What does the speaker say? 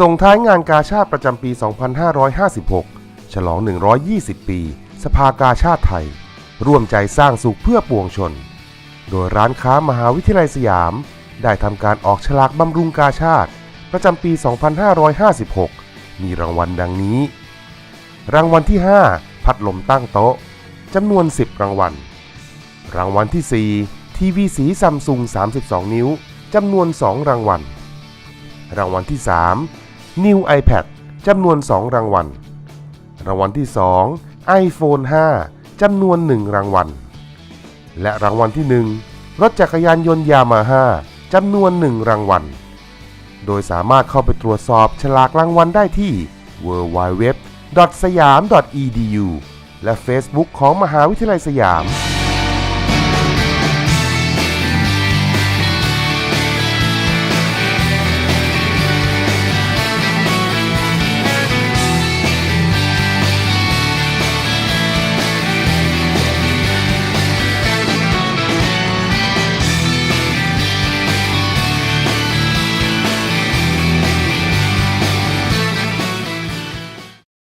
ส่งท้ายงานกาชาติประจำปี 2556 ฉลอง 120 ปี สภากาชาติไทย ร่วมใจสร้างสุขเพื่อปวงชน โดยร้านค้ามหาวิทยาลัยสยาม ได้ทำการออกฉลากบำรุงกาชาติ ประจำปี 2556 มีรางวัลดังนี้ รางวัลที่ 5 พัดลมตั้งโต๊ะจำนวน 10 รางวัล รางวัลที่ 4 ทีวีสีซัมซุง32 นิ้วจำนวน 2 รางวัล รางวัลที่ 3 New iPad จำนวน 2 รางวัล รางวัลที่ 2 iPhone 5 จำนวน 1 รางวัล และรางวัลที่ 1 รถจักรยานยนต์ยามาฮ่าจำนวน 1 รางวัล โดยสามารถเข้าไปตรวจสอบฉลากรางวัลได้ที่ www.sayam.edu และ Facebook ของมหาวิทยาลัยสยาม